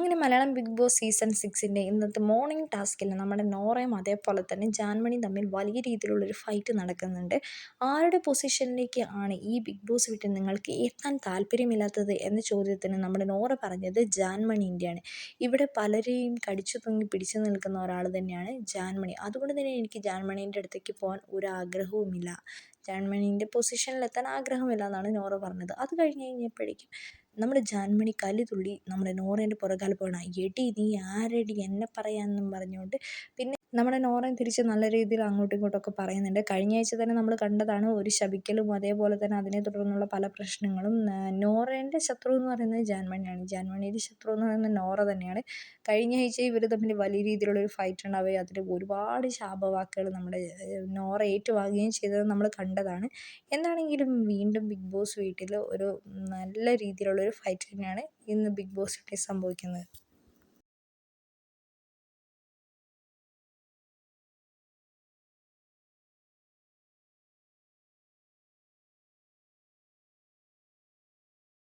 അങ്ങനെ Malayalam Bigg Boss season സിക്സിന്റെ ഇന്നത്തെ മോർണിംഗ് ടാസ്കിൽ നമ്മുടെ നോറയും അതേപോലെ തന്നെ ജാൻമണി തമ്മിൽ വലിയ രീതിയിലുള്ളൊരു ഫൈറ്റ് നടക്കുന്നുണ്ട്. ആരുടെ പൊസിഷനിലേക്ക് ആണ് ഈ ബിഗ് ബോസ് വിട്ട് നിങ്ങൾക്ക് എത്താൻ താല്പര്യമില്ലാത്തത് എന്ന ചോദ്യത്തിന് നമ്മുടെ നോറ പറഞ്ഞത് ജാൻമണിന്റെയാണ്. ഇവിടെ പലരെയും കടിച്ചു തൂങ്ങി പിടിച്ചു നിൽക്കുന്ന ഒരാൾ തന്നെയാണ് ജാൻമണി. അതുകൊണ്ട് തന്നെ എനിക്ക് ജാൻമണീന്റെ അടുത്തേക്ക് പോകാൻ ഒരു ആഗ്രഹവുമില്ല. ജാൻമണീന്റെ പൊസിഷനിലെത്താൻ ആഗ്രഹമില്ല എന്നാണ് നോറ പറഞ്ഞത്. അത് കഴിഞ്ഞ് കഴിഞ്ഞപ്പോഴേക്കും നമ്മുടെ ജാൻമണി കലി തുള്ളി നമ്മുടെ നോറേന്റെ പുറകാൽ പോകണം എടി നീ ആരെടി എന്നെ പറയാമെന്നും പറഞ്ഞുകൊണ്ട് പിന്നെ നമ്മുടെ നോറയും തിരിച്ച് നല്ല രീതിയിൽ അങ്ങോട്ടും ഇങ്ങോട്ടൊക്കെ പറയുന്നുണ്ട്. കഴിഞ്ഞ ആഴ്ച തന്നെ നമ്മൾ കണ്ടതാണ് ഒരു ശബിക്കലും അതേപോലെ തന്നെ അതിനെ തുടർന്നുള്ള പല പ്രശ്നങ്ങളും. നോറേന്റെ ശത്രു എന്ന് പറയുന്നത് ജാൻമണിയാണ്. ജാൻമണിയുടെ ശത്രു എന്ന് പറയുന്നത് നോറ തന്നെയാണ്. കഴിഞ്ഞ ആഴ്ച ഇവർ തമ്മിൽ വലിയ രീതിയിലുള്ള ഒരു ഫൈറ്റ് ഉണ്ടാവുകയും അതിൽ ഒരുപാട് ശാപവാക്കുകൾ നമ്മുടെ നോറ ഏറ്റുവാങ്ങുകയും ചെയ്തത് നമ്മൾ കണ്ടതാണ്. എന്താണെങ്കിലും വീണ്ടും ബിഗ് ബോസ് വീട്ടിൽ ഒരു നല്ല രീതിയിലുള്ള ഒരു ഫൈറ്റ് തന്നെയാണ് ഇന്ന് ബിഗ് ബോസ് വീട്ടിൽ സംഭവിക്കുന്നത്.